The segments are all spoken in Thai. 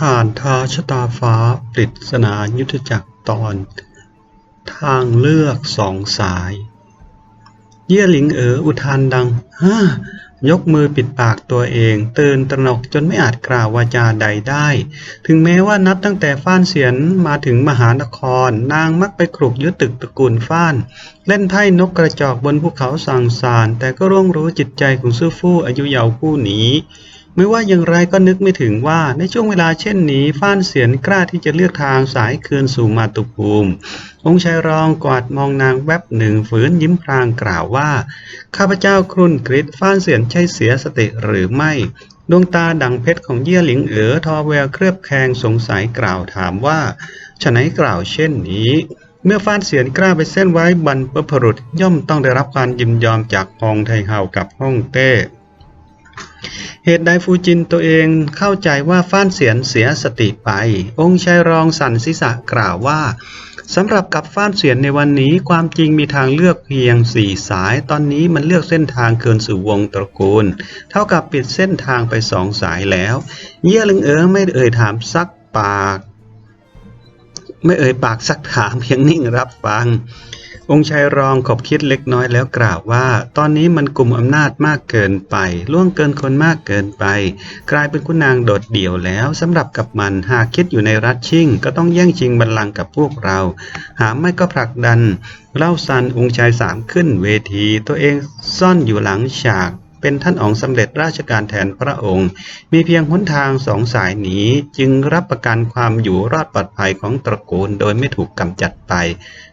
ห่านท้าชะตาฟ้าปริศนายุทธจักรตอน ทางเลือกสองสาย เยี่ยหลิงเอ๋ออุทานดังฮ่ายกมือปิดปากตัวเองตื่นตระหนกจนไม่อาจกล่าววาจาใดได้ ถึงแม้ว่านับตั้งแต่ฟ้านเสียนมาถึงมหานคร นางมักไปครุกยึดตึกตระกูลฟ้าน เล่นไพ่นกกระจอกบนภูเขาสังสาร แต่ก็ร่วงรู้จิตใจของซื่อฟู่อายุเยาว์ผู้นี้ ไม่ว่าอย่างไรก็นึกไม่ถึงว่าในช่วงเวลาเช่นนี้ ฟ้านเสียนกล้าที่จะเลือกทางสายคืนสู่มาตุภูมิ องค์ชายรองกวาดมองนางแวบหนึ่งฝืนยิ้มพลางกล่าวว่า ข้าพเจ้าครุ่นกริดฟ้านเสียนใช่เสียสติหรือไม่ ดวงตาดังเพชรของเยี่ยหลิงเอ๋อทอแววเครือบแคลงสงสัยกล่าวถามว่าฉะไหนกล่าวเช่นนี้เมื่อฟ้านเสียนกล้าไปเส้นไว้บรรพบุรุษย่อมต้องได้รับการยินยอมจากฮองไทเฮากับฮ่องเต้ เหตุใดฟูจินตัวเองเข้าใจว่าฟ้านเสียนเสียสติไป องค์ชายรองสันศีรษะกล่าวว่าสำหรับกับฟ้านเสียนในวันนี้ความจริงมีทางเลือกเพียงสี่สาย ตอนนี้มันเลือกเส้นทางเกินสู่วงตระกูล เท่ากับปิดเส้นทางไปสองสายแล้ว เยี่ยลึงเอ๋อไม่เอ่ยถามซักปาก ไม่เอ่ยปากสักถามเพียงนิ่งรับฟัง องค์ชายรองขบคิดเล็กน้อยแล้วกล่าวว่า ตอนนี้มันกลุ่มอำนาจมากเกินไป ล่วงเกินคนมากเกินไป กลายเป็นคุณนางโดดเดี่ยวแล้วสำหรับกับมันหากคิดอยู่ในรัฐชิ่ง ก็ต้องแย่งชิงบัลลังก์กับพวกเรา หาไม่ก็ผลักดัน เล่าซันองค์ชายสามขึ้นเวที ตัวเองซ่อนอยู่หลังฉาก เป็นท่านอ๋องสำเร็จราชการแทนพระองค์ มีเพียงหนทางสองสายนี้จึงรับประกันความอยู่รอดปลอดภัยของตระกูลโดยไม่ถูกกำจัดไป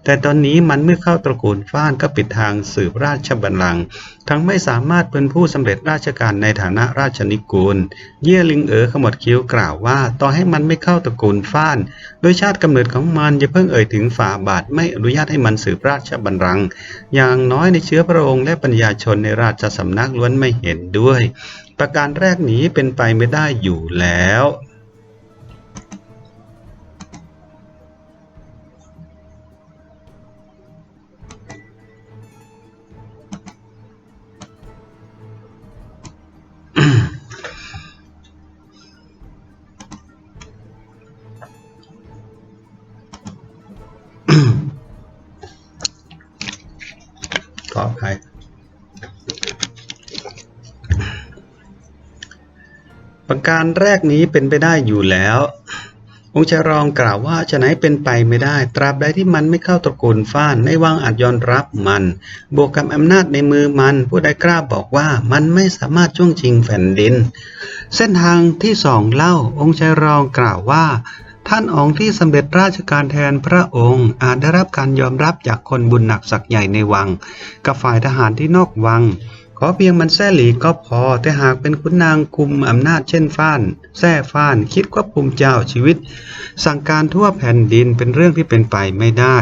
แต่ตอนนี้มันเมื่อเข้าตระกูลฟ้านก็ปิดทางสืบราชบัลลังก์ทั้งไม่สามารถเป็นผู้สำเร็จราชการในฐานะราชนิกูล เย่ลิงเอ๋อขมวดคิ้วกล่าวว่า ต่อให้มันไม่เข้าตระกูลฟ้าน โดยชาติกำเนิดของมันจะเพิ่งเอ่ยถึงฝ่าบาทไม่อนุญาตให้มันสืบราชบัลลังก์อย่างน้อยในเชื้อพระองค์และปัญญาชนในราชสำนักล้วนไม่เห็นด้วย ประการแรกนี้เป็นไปไม่ได้อยู่แล้ว ประการแรกนี้เป็นไปได้อยู่แล้ว องค์ชายรองกล่าวว่าจะไหนเป็นไปไม่ได้ ตราบใดที่มันไม่เข้าตระกูลฟ้านไม่วางอาจยอมรับมัน บวกกับอำนาจในมือมัน ผู้ใดกล้าบอกว่ามันไม่สามารถช่วงชิงแผ่นดิน เส้นทางที่สองเล่าองค์ชายรองกล่าวว่า ท่านองค์ที่สำเร็จราชการแทนพระองค์ อาจได้รับการยอมรับจากคนบุญหนักศักใหญ่ในวัง กับฝ่ายทหารที่นอกวัง ขอเพียงมันแซ่หลีก็พอ แต่หากเป็นขุนนางคุมอำนาจเช่นฟ้านแซ่ฟ้านคิดควบคุมเจ้าชีวิต สั่งการทั่วแผ่นดินเป็นเรื่องที่เป็นไปไม่ได้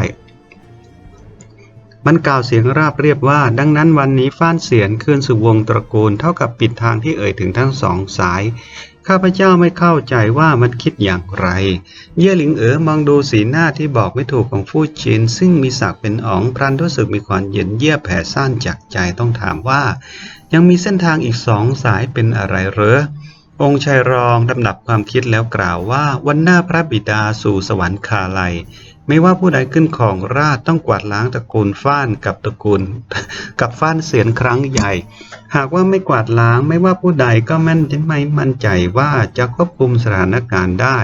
มันกล่าวเสียงราบเรียบว่า ดังนั้นวันนี้ฟ้านเสียนคืนสู่วงตระกูลเท่ากับปิดทางที่เอ่ยถึงทั้งสองสาย ข้าพเจ้าไม่เข้าใจว่ามันคิดอย่างไร เย่หลิงเอ๋อมองดูสีหน้าที่บอกไม่ถูกของฟู่ชินซึ่งมีศักดิ์เป็นอ๋องพรันรู้สึกมีความเย็นเยียบแผ่ซ่านจากใจต้องถามว่า ยังมีเส้นทางอีกสองสายเป็นอะไรเหรอองค์ชายรองดำดับความคิดแล้วกล่าวว่าวันหน้าพระบิดาสู่สวรรคาลัย ไม่ว่าผู้ใดขึ้นของราชต้องกวาดล้างตระกูลฟ้านกับตระกูล กับฟ้านเสียนครั้งใหญ่ หากว่าไม่กวาดล้างไม่ว่าผู้ใดก็แม่นไม่มั่นใจว่าจะควบคุมสถานการณ์ได้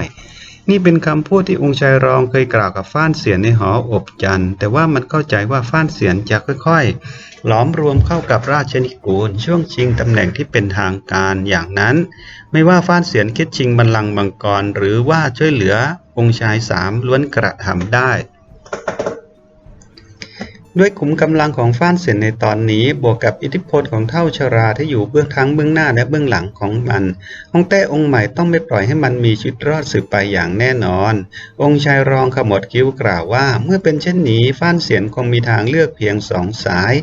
นี่เป็นคำพูดที่องค์ชายรองเคยกล่าวกับฟ้านเสียนในหออบจันแต่ว่ามันเข้าใจว่าฟ้านเสียนจะค่อยๆ หลอมรวมเข้ากับราชนิกูล ช่วงชิงตำแหน่งที่เป็นทางการอย่างนั้น ไม่ว่าฟ้านเสียนคิดชิงบัลลังก์มังกรหรือว่าช่วยเหลือ องค์ชายสามล้วนกระทำได้ ด้วยขุมกำลังของฟ้านเสียนในตอนนี้ บวกกับอิทธิพลของเท่าชราที่อยู่เบื้องทั้งเบื้องหน้าและเบื้องหลังของมันฮ่องเต้องค์ใหม่ต้องไม่ปล่อยให้มันมีชีวิตรอดสืบไปอย่างแน่นอน องค์ชายรองขมวดคิ้วกล่าวว่า เมื่อเป็นเช่นนี้ฟ้านเสียนคงมีทางเลือกเพียงสองสาย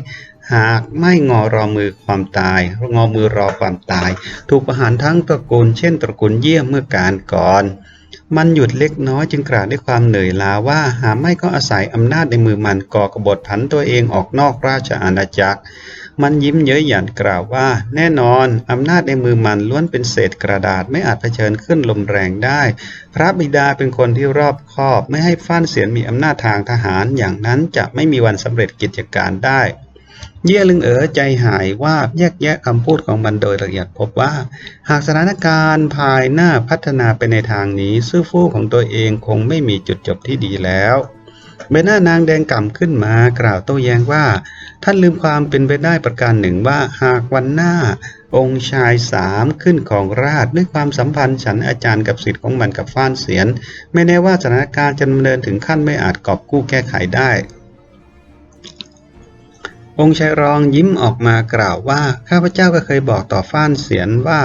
หากไม่งอรอมือความตาย งอมือรอความตาย ถูกประหารทั้งตระกูลเช่นตระกูลเยี่ยมเมื่อการก่อน มันหยุดเล็กน้อยจึงกล่าวด้วยความเหนื่อยล้าว่าหาไม่ก็อาศัยอำนาจในมือมันก่อกบฏผันตัวเองออกนอกราชอาณาจักร มันยิ้มเย้ยหยันกล่าวว่า แน่นอนอำนาจในมือมันล้วนเป็นเศษกระดาษไม่อาจเผชิญขึ้นลมแรงได้ พระบิดาเป็นคนที่รอบคอบ ไม่ให้ฟ้านเสียนมีอำนาจทางทหารอย่างนั้นจะไม่มีวันสำเร็จกิจการได้ เย่ลึงเอ๋อใจหายว่าแยกแยะคำพูดของมันโดยละเอียดพบว่า หากสถานการณ์ภายหน้าพัฒนาไปในทางนี้ ซื่อฟู่ของตัวเองคงไม่มีจุดจบที่ดีแล้วใบหน้านางแดงก่ำขึ้นมากล่าวโต้แย้งว่า ท่านลืมความเป็นไปได้ประการหนึ่งว่าหากวันหน้า องค์ชายสามขึ้นของราชด้วยความสัมพันธ์ฉันอาจารย์กับสิทธิ์ของมันกับฟ้านเสียน ไม่แน่ว่าสถานการณ์จะดำเนินถึงขั้นไม่อาจกอบกู้แก้ไขได้ องค์ชายรองยิ้มออกมากล่าวว่า ข้าพเจ้าก็เคยบอกต่อฟ้านเสียนว่า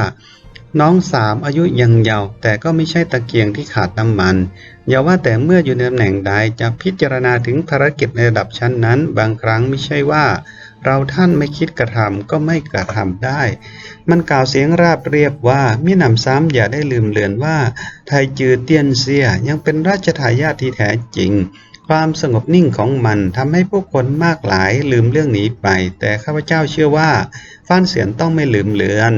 น้องสามอายุยังเยาว์แต่ก็ไม่ใช่ตะเกียงที่ขาดน้ำมัน อย่าว่าแต่เมื่ออยู่ในตำแหน่งใดจะพิจารณาถึงภารกิจในระดับชั้นนั้น บางครั้งไม่ใช่ว่า เราท่านไม่คิดกระทำก็ไม่กระทำได้ มันกล่าวเสียงราบเรียบว่ามิหนำซ้ำอย่าได้ลืมเลือนว่า ไทจือเตียนเซียยังเป็นราชทายาทที่แท้จริง ความสงบนิ่งของมันทำให้ผู้คนมากหลายลืมเรื่องนี้ไป แต่ข้าพเจ้าเชื่อว่าฟ้านเสียนต้องไม่ลืมเลือน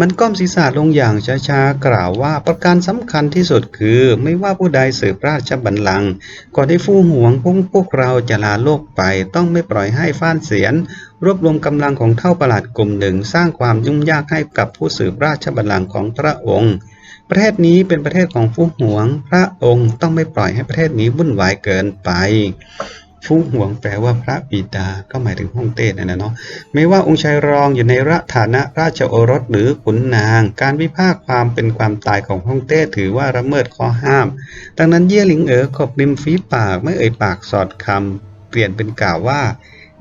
มันก้มศีรษะลงอย่างช้าๆกล่าวว่าประการสำคัญที่สุดคือ ไม่ว่าผู้ใดสืบราชบัลลังก์ก่อนที่ฟู่หวงพวกพวกเราจะลาโลกไป ต้องไม่ปล่อยให้ฟ้านเสียน รวบรวมกำลังของเท่าประหลาดกลุ่มหนึ่ง สร้างความยุ่งยากให้กับผู้สืบราชบัลลังก์ของพระองค์ ประเทศนี้เป็นประเทศของฟู่หวง พระองค์ต้องไม่ปล่อยให้ประเทศนี้วุ่นวายเกินไปฟู่หวงแปลว่าพระบิดาก็หมายถึงฮ่องเต้นั่นนะเนาะไม่ว่าองค์ชายรองอยู่ในระฐานะราชโอรสหรือขุนนาง การวิพากษ์ความเป็นความตายของฮ่องเต้ถือว่าละเมิดข้อห้าม ดังนั้นเย่หลิงเอ๋อขบริมฝีปากไม่เอ่ยปากสอดคำเปลี่ยนเป็นกล่าวว่า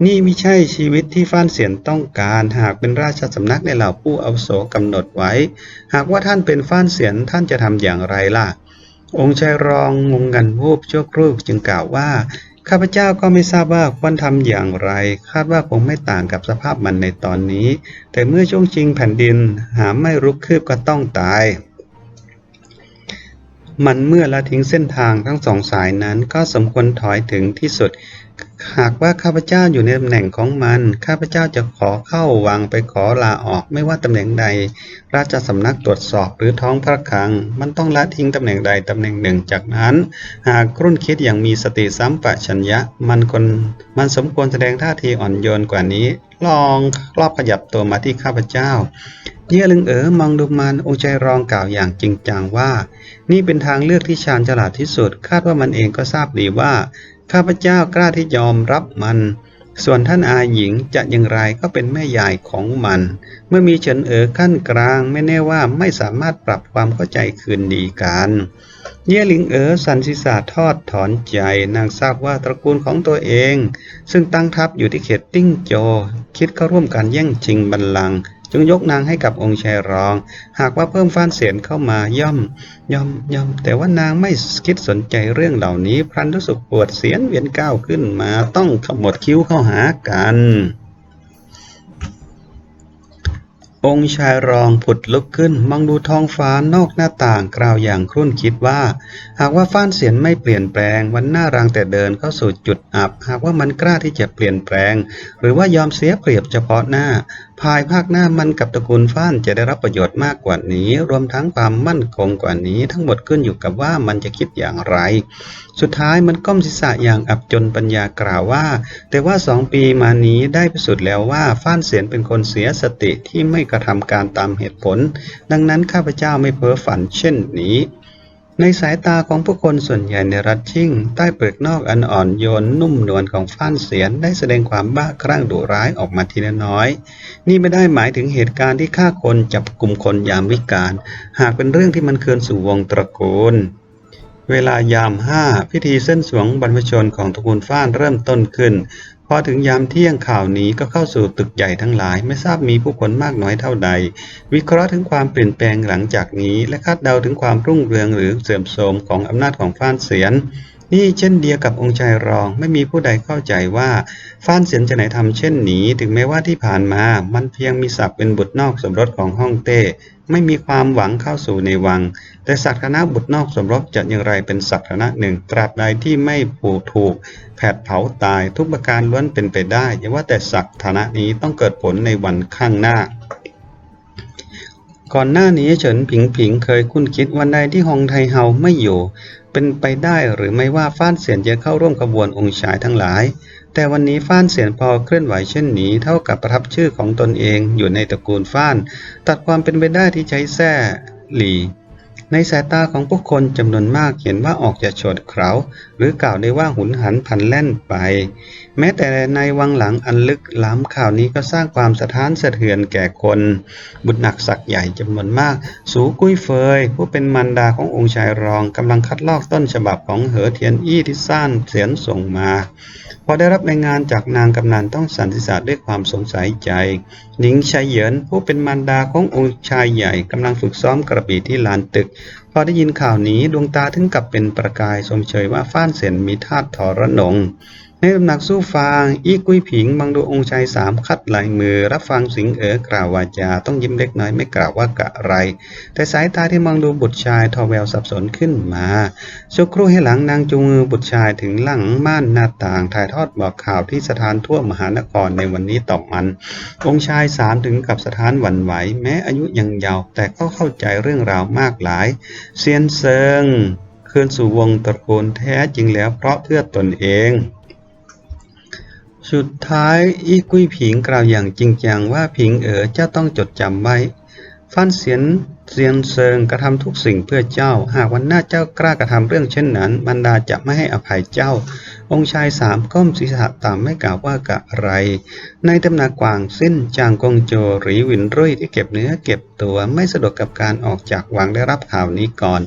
นี่ไม่ใช่ชีวิตที่ฟ้านเสียนต้องการ หากเป็นราชสำนักในเหล่าผู้อาวุโสกำหนดไว้ หากว่าท่านเป็นฟ้านเสียนท่านจะทำอย่างไรล่ะ องค์ชายรองงงงันวูบชั่วครู่จึงกล่าวว่า ข้าพเจ้าก็ไม่ทราบว่าควรทำอย่างไร คาดว่าคงไม่ต่างกับสภาพมันในตอนนี้ แต่เมื่อช่วงชิงแผ่นดินหาไม่รุกคืบก็ต้องตาย มันเมื่อละทิ้งเส้นทางทั้งสองสายนั้นก็สมควรถอยถึงที่สุด หากว่าข้าพเจ้าอยู่ในตำแหน่งของมัน ข้าพเจ้าจะขอเข้าวังไปขอลาออกไม่ว่าตำแหน่งใด ราชสำนักตรวจสอบหรือท้องพระคลัง มันต้องละทิ้งตำแหน่งใดตำแหน่งหนึ่งจากนั้น หากครุ่นคิดอย่างมีสติสัมปชัญญะ มันคนมันสมควรแสดงท่าทีอ่อนโยนกว่านี้ ลองรอบขยับตัวมาที่ข้าพเจ้าเย่ลึงเอ๋อมองดูมันองใจรองกล่าวอย่างจริงจังว่า นี่เป็นทางเลือกที่ชาญฉลาดที่สุด คาดว่ามันเองก็ทราบดีว่า ข้าพเจ้ากล้าที่ยอมรับมัน ส่วนท่านอาหญิงจะอย่างไรก็เป็นแม่ยายของมัน เมื่อมีเฉินเอ๋อขั้นกลางไม่แน่ว่าไม่สามารถปรับความเข้าใจคืนดีกันเย่หลิงเอ๋อสันศีษาทอดถอนใจนางทราบว่าตระกูลของตัวเอง ซึ่งตั้งทัพอยู่ที่เขตติ้งโจ คิดเข้าร่วมการแย่งชิงบัลลังก์ จึงยกนางให้กับองค์ชายรอง หากว่าเพิ่มฟ้านเสียนเข้ามาย่อม ย่อมย่อม แต่ว่านางไม่คิดสนใจเรื่องเหล่านี้ พลันรู้สึกปวดเสียนเวียนก้าวขึ้นมาต้องขมวดคิ้วเข้าหากัน องค์ชายรองผุดลุกขึ้นมองดูท้องฟ้านอกหน้าต่างกล่าวอย่างครุ่นคิดว่า หากว่าฟ้านเสียนไม่เปลี่ยนแปลง วันหน้ารางแต่เดินเข้าสู่จุดอับ หากว่ามันกล้าที่จะเปลี่ยนแปลง หรือว่ายอมเสียเปรียบเฉพาะหน้า ภายภาคหน้ามันกับตระกูลฟ้านจะได้รับประโยชน์มากกว่านี้ รวมทั้งความมั่นคงกว่านี้ ทั้งหมดขึ้นอยู่กับว่ามันจะคิดอย่างไร สุดท้ายมันก้มศีรษะอย่างอับจนปัญญากล่าวว่า แต่ว่าสองปีมานี้ได้พิสูจน์แล้วว่าฟ้านเสียนเป็นคนเสียสติที่ไม่กระทำการตามเหตุผล ดังนั้นข้าพเจ้าไม่เพ้อฝันเช่นนี้ ในสายตาของผู้คนส่วนใหญ่ในรัฐชิ่ง ใต้เปลือกนอกอันอ่อนโยนนุ่มนวลของฟ้านเสียนได้แสดงความบ้าคลั่งดุร้ายออกมาทีละน้อย นี่ไม่ได้หมายถึงเหตุการณ์ที่ฆ่าคนจับกลุ่มคนยามวิกาลหากเป็นเรื่องที่มันเคืนสู่วงตระกูลเวลายามห้าพิธีเส้นสวงบรรพชนของตระกูลฟ้านเริ่มต้นขึ้น อถึงยามเที่ยงข่าวนี้ก็เข้าสู่ตึกใหญ่ทั้งหลาย ไม่ทราบมีผู้คนมากน้อยเท่าใด วิเคราะห์ถึงความเปลี่ยนแปลงหลังจากนี้ และคาดเดาถึงความรุ่งเรืองหรือเสื่อมโทรมของอำนาจของฟ้านเสียน นี่เช่นเดียวกับองค์ชายรองไม่มีผู้ใดเข้าใจว่าฟ้านเสียนจะไหนทำเช่นนี้ ถึงแม้ว่าที่ผ่านมามันเพียงมีศักดิ์เป็นบุตรนอกสมรสของฮ่องเต้ไม่มีความหวังเข้าสู่ในวัง แต่ศักดิ์ฐานะบุตรนอกสมรสจะอย่างไรเป็นศักดิ์นะหนึ่งตราบใดที่ไม่ผูกถูกแผดเผาตายทุกประการล้วนเป็นไปได้อย่าว่าแต่ศักดิ์ฐานะนี้ต้องเกิดผลในวันข้างหน้าก่อนหน้านี้เฉินผิงผิงเคยคุ้นคิดวันใดที่ฮองไทเฮาไม่อยู่ เป็นไปได้หรือไม่ว่าฟ้านเสียนจะเข้าร่วมขบวนองค์ชายทั้งหลาย แต่วันนี้ฟ้านเสียนพอเคลื่อนไหวเช่นนี้เท่ากับประทับชื่อของตนเองอยู่ในตระกูลฟ้าน ตัดความเป็นไปได้ที่ใช้แท่หลี ในสายตาของผู้คนจำนวนมากเห็นว่าออกจะโฉดเขราหรือกล่าวได้ว่าหุนหันพันแล่นไป แม้แต่ในวังหลังอันลึกล้ำข่าวนี้ก็สร้างความสะท้านสะเทือนแก่คน บุตรหนักศักย์ใหญ่จำนวนมาก สูกุ้ยเฟย ผู้เป็นมารดาขององค์ชายรองกำลังคัดลอกต้นฉบับของเหอเทียนอี้ที่ซ่านเสียนส่งมา พอได้รับรายงานจากนางกำนันต้องสันติศาสตร์ด้วยความสงสัยใจ หนิงชายเหยินผู้เป็นมารดาขององค์ชายใหญ่กำลังฝึกซ้อมกระบี่ที่ลานตึก พอได้ยินข่าวนี้ดวงตาถึงกับเป็นประกายชมเชยว่าฟ้านเสียนมีธาตุทรนง ในตำหนักสู้ฟาง อีกุ้ยผิง บังดูองค์ชายสามคัดลายมือ รับฟังสิงเอ๋อกล่าววาจา ต้องยิ้มเล็กน้อยไม่กล่าวว่ากะไร แต่สายตาที่มองดูบุตรชายทอแววสับสนขึ้นมาชั่วครู่ให้หลังนางจูงมือบุตรชายถึงหลังม่านหน้าต่างถ่ายทอดบอกข่าวที่สถานทั่วมหานครในวันนี้ต่อมัน องค์ชายสามถึงกับสถานหวั่นไหว แม้อายุยังเยาว์แต่ก็เข้าใจเรื่องราวมากหลาย เซียนเซิงคืนสู่วงตระกูลแท้จริงแล้วเพราะเพื่อตนเอง สุดท้ายอีกุ้ยผิงกล่าวอย่างจริงจังว่าผิงเอ๋อเจ้าต้องจดจำไว้ฟันเสียนเซียนเซิงกระทำทุกสิ่งเพื่อเจ้า หากวันหน้าเจ้ากล้ากระทำเรื่องเช่นนั้นบรรดาจะไม่ให้อภัยเจ้า องค์ชายสามก้มศีรษะต่ำไม่กล่าวว่ากะไร ในตำหนักกวางสิ้นจางกงโจหรือวินรุ่ยที่เก็บเนื้อเก็บตัวไม่สะดวกกับการออกจากวังได้รับข่าวนี้ก่อน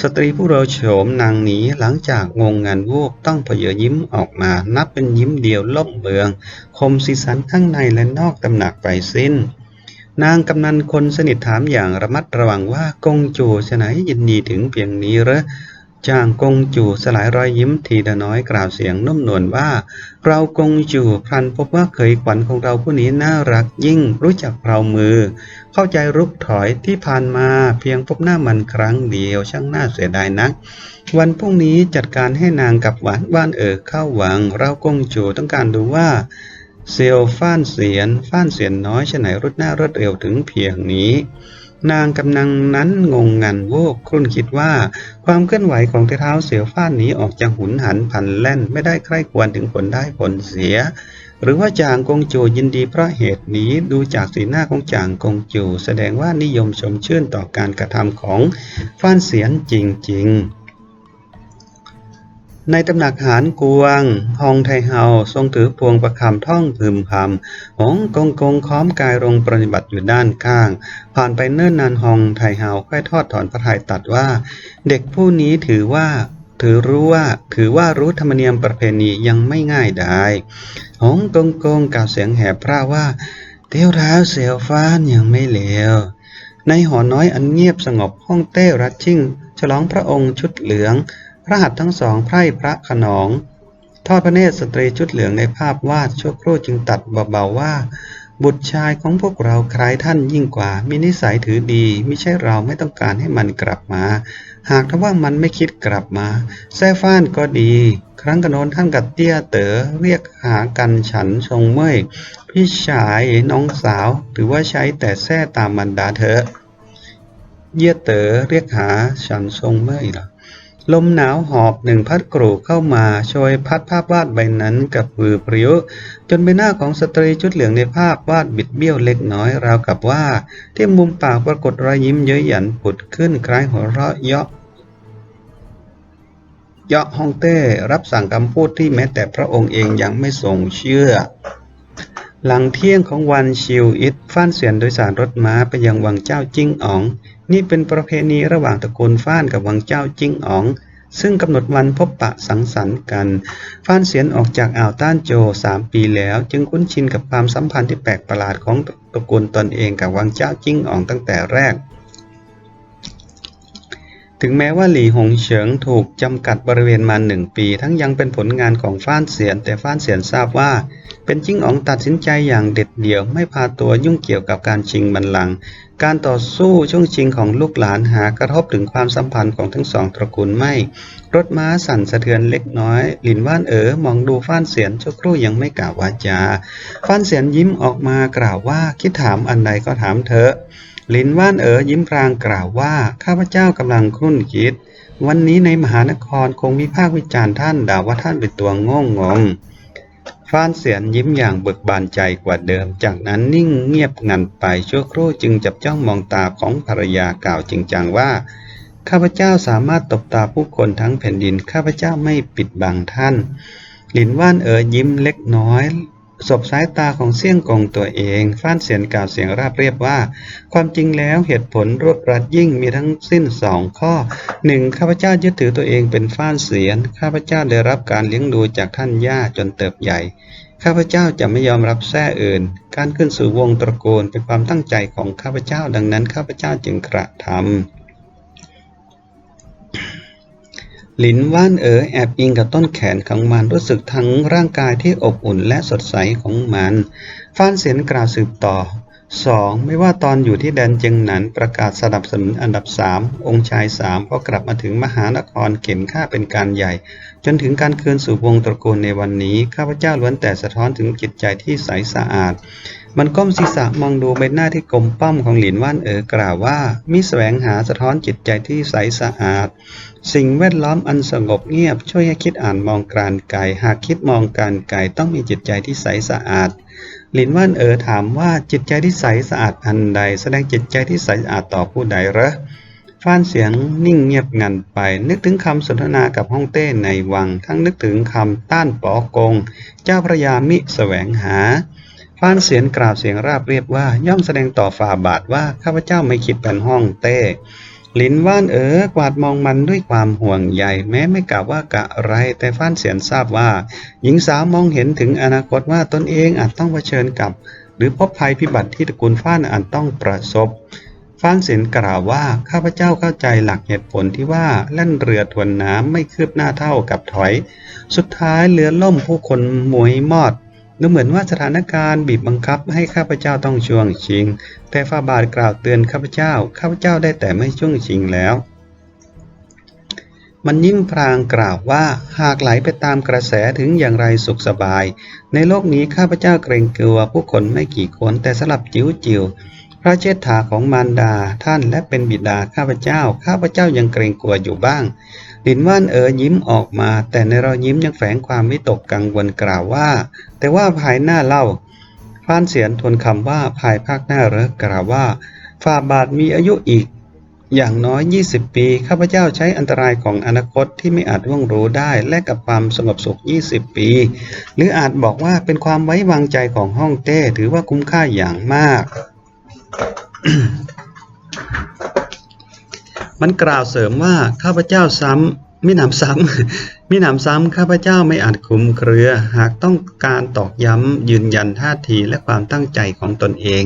สตรีผู้เราโฉมนางหนีหลังจากงงงานวูบต้องเผยยิ้มออกมา นับเป็นยิ้มเดียวล่มเบือง คมสีสันข้างในและนอกตำหนักไปสิ้นนางกำนันคนสนิทถามอย่างระมัดระวังว่ากงจูฉไหนยินดีถึงเพียงนี้หรอ จางกงจูสลายรอยยิ้มทีละน้อยกล่าวเสียงนุ่มนวลว่า เรากงจูพลันพบว่าเคยขวัญของเราผู้นี้น่ารักยิ่งรู้จักเรามือ เข้าใจรุกถอยที่ผ่านมาเพียงพบหน้ามันครั้งเดียวช่างน่าเสียดายนัก วันพรุ่งนี้จัดการให้นางกับหวานบ้านเอ๋อเข้าวัง เรากงจูต้องการดูว่าเซลฟ้านเสียนฟ้านเสียนน้อยชะไหนรถหน้ารถเร็วถึงเพียงนี้ นางกำนังนั้นงงงันโวกครุ่นคิดว่า ความเคลื่อนไหวของเท้าเสือฟ้านนี้ออกจากหุนหันพันแล่นไม่ได้ใคร่ควรถึงผลได้ผลเสีย หรือว่าจางกงจูยินดีเพราะเหตุนี้ดูจากสีหน้าของจางกงจูแสดงว่านิยมชมชื่นต่อการกระทำของฟ้านเสียนจริงๆ ในตำหนักหานกวงฮองไทเฮาทรงถือพวงประคำท่องพึมพำหงกงกงค้อมกายลงปฏิบัติอยู่ด้านข้าง ผ่านไปเนิ่นนานฮองไทเฮาค่อยทอดถอนพระทัยตัดว่า เด็กผู้นี้ถือว่า ถือรู้ว่า ถือว่ารู้ธรรมเนียมประเพณียังไม่ง่ายได้หงกงกงกล่าวเสียงแหบพร่าว่า เตี้ยวร้าวเสียวฟ้านยังไม่เลวในหอน้อยอันเงียบสงบห้องเต้รัดชิ่ง ฉลองพระองค์ชุดเหลือง ระหัตถ์ทั้งสองไพร่พระขนอง ทอดพระเนตรสตรีชุดเหลืองในภาพวาดชั่วครู่จึงตัดเบาๆว่า บุตรชายของพวกเราคล้ายท่านยิ่งกว่า มีนิสัยถือดีไม่ใช่เราไม่ต้องการให้มันกลับมา หากถ้าว่ามันไม่คิดกลับมาแซ่ฟ้านก็ดี ครั้งกระโนนท่านกับเตี้ยเต๋อเรียกหากันฉันชงเมื่อยพี่ชายน้องสาวถือว่าใช้แต่แซ่ตามมันดาเถอะเยี่ยเต๋อเรียกหาฉันทรงเมื่อยหรอ ลมหนาวหอบหนึ่งพัดกรูเข้ามาโชยพัดภาพวาดใบนั้นกับมือปริ้วจนใบหน้าของสตรีชุดเหลืองในภาพวาดบิดเบี้ยวเล็กน้อยราวกับว่า ที่มุมปากปรากฏรอยยิ้มเย้ยหยันผุดขึ้นคล้ายหัวเราะเยาะเยาะฮองเต้รับสั่งคำพูดที่แม้แต่พระองค์เองยังไม่ทรงเชื่อ หลังเที่ยงของวันชิวอิทฟ้านเสียนโดยสารรถม้าไปยังวังเจ้าจิ้งอ๋อง นี่เป็นประเพณีระหว่างตระกูลฟ้านกับวังเจ้าจิ้งอ๋อง ซึ่งกำหนดวันพบปะสังสรรค์กัน ฟ้านเสียนออกจากอ่าวต้านโจสามปีแล้ว จึงคุ้นชินกับความสัมพันธ์ที่แปลกประหลาดของตระกูลตนเองกับวังเจ้าจิ้งอ๋องตั้งแต่แรก ถึงแม้ว่าหลี่หงเฉิงถูกจำกัดบริเวณมาหนึ่งปี ทั้งยังเป็นผลงานของฟ้านเสียน แต่ฟ้านเสียนทราบว่า เป็นจิ้งอ๋องตัดสินใจอย่างเด็ดเดี่ยวไม่พาตัวยุ่งเกี่ยวกับการชิงบัลลังก์การต่อสู้ช่วงชิงของลูกหลานหากระทบถึงความสัมพันธ์ของทั้งสองตระกูลไม่ รถม้าสั่นสะเทือนเล็กน้อย หลินว่านเอ๋อมองดูฟ้านเสียนชั่วครู่ยังไม่กล่าววาจา ฟ้านเสียนยิ้มออกมากล่าวว่าคิดถามอันใดก็ถามเถอะ ลินว่านเอ๋อยิ้มพรางกล่าวว่าข้าพเจ้ากำลังครุ่นคิด วันนี้ในมหานครคงมีภาควิจารณ์ท่านด่าว่าท่านเป็นตัวโง่งงฟานเสียนยิ้มอย่างเบิกบานใจกว่าเดิม จากนั้นนิ่งเงียบงันไปชั่วครู่จึงจับจ้องมองตาของภรรยากล่าวจริงจังว่า ข้าพเจ้าสามารถตบตาผู้คนทั้งแผ่นดิน ข้าพเจ้าไม่ปิดบังท่าน หลินว่านเอ๋อยิ้มเล็กน้อย สบสายตาของเสี่ยงกงตัวเองฟ้านเสียนกล่าวเสียงราบเรียบว่า ความจริงแล้วเหตุผลรวบรัดยิ่งมีทั้งสิ้นสองข้อหนึ่งข้าพเจ้ายึดถือตัวเองเป็นฟ้านเสียน ข้าพเจ้าได้รับการเลี้ยงดูจากท่านย่าจนเติบใหญ่ ข้าพเจ้าจะไม่ยอมรับแท้อื่น การขึ้นสู่วงตระกูลเป็นความตั้งใจของข้าพเจ้าดังนั้นข้าพเจ้าจึงกระทำ หลินว่านเอ๋อแอบอิงกับต้นแขนของมันรู้สึกทั้งร่างกายที่อบอุ่นและสดใสของมันฟ้านเสียนกล่าวสืบต่อ 2. ไม่ว่าตอนอยู่ที่แดนเจียงหนันประกาศสนับสนุนอันดับ 3 องค์ชาย 3 พอกลับมาถึงมหานครเข็นค่าเป็นการใหญ่ จนถึงการคืนสู่วงตระกูลในวันนี้ ข้าพเจ้าล้วนแต่สะท้อนถึงจิตใจที่ใสสะอาด มันก้มศีรษะมองดูใบหน้าที่กลมป้อมของหลินว่านเอ๋อกล่าวว่า มิแสวงหาสะท้อนจิตใจที่ใสสะอาด สิ่งแวดล้อมอันสงบเงียบช่วยให้คิดอ่านมองการไกลหากคิดมองการไกลต้องมีจิตใจที่ใสสะอาดหลินว่านเอ๋อถามว่าจิตใจที่ใสสะอาดอันใด แสดงจิตใจที่ใสสะอาดต่อผู้ใดเหรอฟ้านเสียงนิ่งเงียบงันไป นึกถึงคำสนทนากับฮ่องเต้ในวัง ทั้งนึกถึงคำต้านปอกง เจ้าพระยามิแสวงหา ฟ้านเสียงกล่าวเสียงราบเรียบว่าย่อมแสดงต่อฝ่าบาทว่าข้าพเจ้าไม่คิดเป็นห้องเต้หลินว่านเอ๋อกวาดมองมันด้วยความห่วงใยแม้ไม่กล่าวว่ากะไร แต่ฟ้านเสียนทราบว่า หญิงสาวมองเห็นถึงอนาคตว่าตนเองอาจต้องเผชิญกับ หรือพบภัยพิบัติที่ตระกูลฟ้านอาจต้องประสบฟ้านเสียนกล่าวว่าข้าพเจ้าเข้าใจหลักเหตุผลที่ว่าเล่นเรือทวนน้ำไม่คืบหน้าเท่ากับถอย สุดท้ายเรือล่มผู้คนมวยมอด ดูเหมือนว่าสถานการณ์บีบบังคับให้ข้าพเจ้าต้องช่วงชิง แต่ฟาบาทกล่าวเตือนข้าพเจ้า ข้าพเจ้าได้แต่ไม่ช่วงชิงแล้ว มันยิ้มพรางกล่าวว่าหากไหลไปตามกระแสถึงอย่างไรสุขสบาย ในโลกนี้ข้าพเจ้าเกรงกลัวผู้คนไม่กี่คนแต่สลับจิ๋วจิ๋วพระเชษฐาของมารดาท่านและเป็นบิดาข้าพเจ้า ข้าพเจ้ายังเกรงกลัวอยู่บ้าง ลินว่านเอ๋อยิ้มออกมา แต่ในรอยยิ้มยังแฝงความวิตกกังวลกล่าวว่า แต่ว่าภายหน้าเล่าฟ้านเสียนทวนคำว่าภายภาคหน้าเรอกล่าวว่าฝ่าบาทมีอายุอีก อย่างน้อย 20 ปี ข้าพเจ้าใช้อันตรายของอนาคตที่ไม่อาจร่วงรู้ได้ และกับความสงบสุข 20 ปี หรืออาจบอกว่าเป็นความไว้วางใจของห้องเต้ถือว่าคุ้มค่าอย่างมาก มันกล่าวเสริมว่าข้าพเจ้าซ้ำมิหนำซ้ำมิหนำซ้ำข้าพเจ้าไม่อาจคุมเครือ หากต้องการตอกย้ำยืนยันท่าทีและความตั้งใจของตนเอง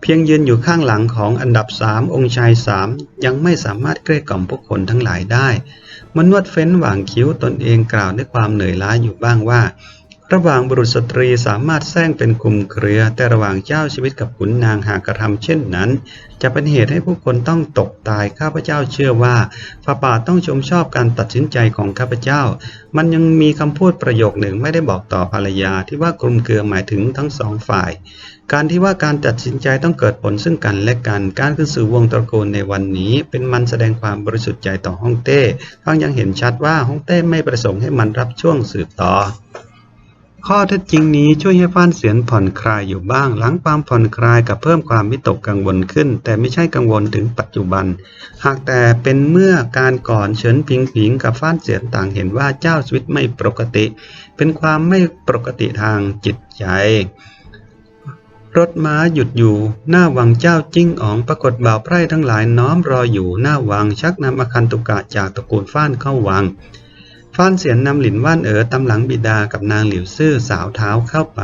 เพียงยืนอยู่ข้างหลังของอันดับสามองค์ชายสามยังไม่สามารถเกลี้ยกล่อมพวกคนทั้งหลายได้ มนวดเฟ้นหว่างคิ้วตนเองกล่าวด้วยความเหนื่อยล้าอยู่บ้างว่า ระหว่างบุรุษสตรีสามารถแซงเป็นกลุ่มเครือ แต่ระหว่างเจ้าชีวิตกับขุนนางหากกระทำเช่นนั้น จะเป็นเหตุให้ผู้คนต้องตกตายข้าพเจ้าเชื่อว่าฝ่าบาทต้องชมชอบการตัดสินใจของข้าพเจ้า มันยังมีคำพูดประโยคหนึ่งไม่ได้บอกต่อภรรยาที่ว่ากลุ่มเครือหมายถึงทั้งสองฝ่าย การที่ว่าการตัดสินใจต้องเกิดผลซึ่งกันและกัน การขึ้นสู่วงตระกูลในวันนี้ เป็นมันแสดงความบริสุทธิ์ใจต่อฮ่องเต้ทั้งยังเห็นชัดว่าฮ่องเต้ไม่ประสงค์ให้มันรับช่วงสืบต่อ ข้อเท็จจริงนี้ช่วยให้ฟ้านเสียนผ่อนคลายอยู่บ้าง หลังความผ่อนคลายกับเพิ่มความวิตกกังวลขึ้น แต่ไม่ใช่กังวลถึงปัจจุบัน หากแต่เป็นเมื่อการก่อนเฉินพิงผิงกับฟ้านเสียนต่างเห็นว่าเจ้าชีวิตไม่ปกติ เป็นความไม่ปกติทางจิตใจรถม้าหยุดอยู่ หน้าวังเจ้าจิ้งอ๋องปรากฏบ่าวไพร่ทั้งหลายน้อมรออยู่หน้าวังชักนำอคันตุกะจากตระกูลฟ้านเข้าวัง ฟ้านเสียนนำหลินว่านเอ๋อตำหลังบิดากับนางหลิวซื่อสาวเท้าเข้าไป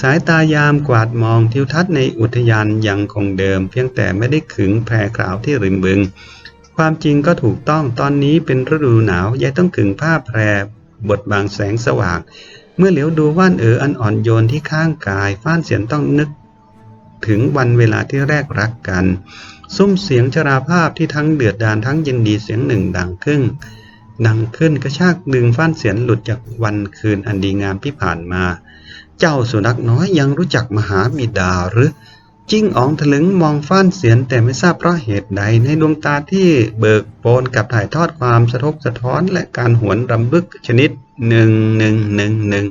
สายตายามกวาดมองทิวทัศน์ในอุทยานยังคงเดิม เพียงแต่ไม่ได้ขึงแพรขาวที่ริมบึง ความจริงก็ถูกต้องตอนนี้เป็นฤดูหนาวยายต้องขึงผ้าแพรบดบางแสงสว่าง เมื่อเหลียวดูว่านเอ๋ออันอ่อนโยนที่ข้างกาย ฟ้านเสียนต้องนึกถึงวันเวลาที่แรกรักกัน ซุ้มเสียงชราภาพที่ทั้งเดือดดานทั้งยินดีเสียงหนึ่งดังขึ้น ดังขึ้นกระชากดึงฟ้านเสียนหลุดจากวันคืนอันดีงามที่ผ่านมา เจ้าสุนัขน้อยยังรู้จักมหาบิดาหรือจิ้งอ๋องถลึงมองฟ้านเสียนแต่ไม่ทราบเพราะเหตุใดในดวงตาที่เบิกโปนกับถ่ายทอดความสะทกสะท้อนและการหวนรำลึกชนิดหนึ่งหนึ่งหนึ่งหนึ่ง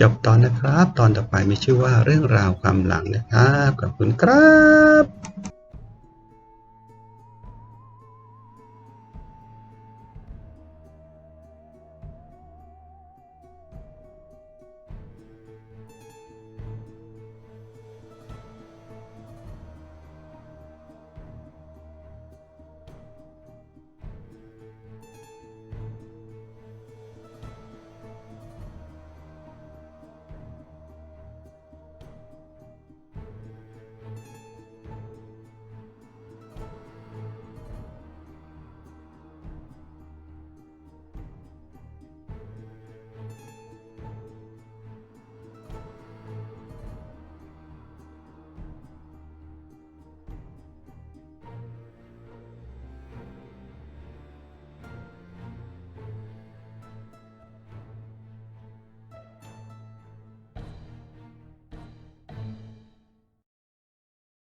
จบตอนนะครับ ตอนต่อไปมีชื่อว่าเรื่องราวความหลังนะครับขอบคุณครับ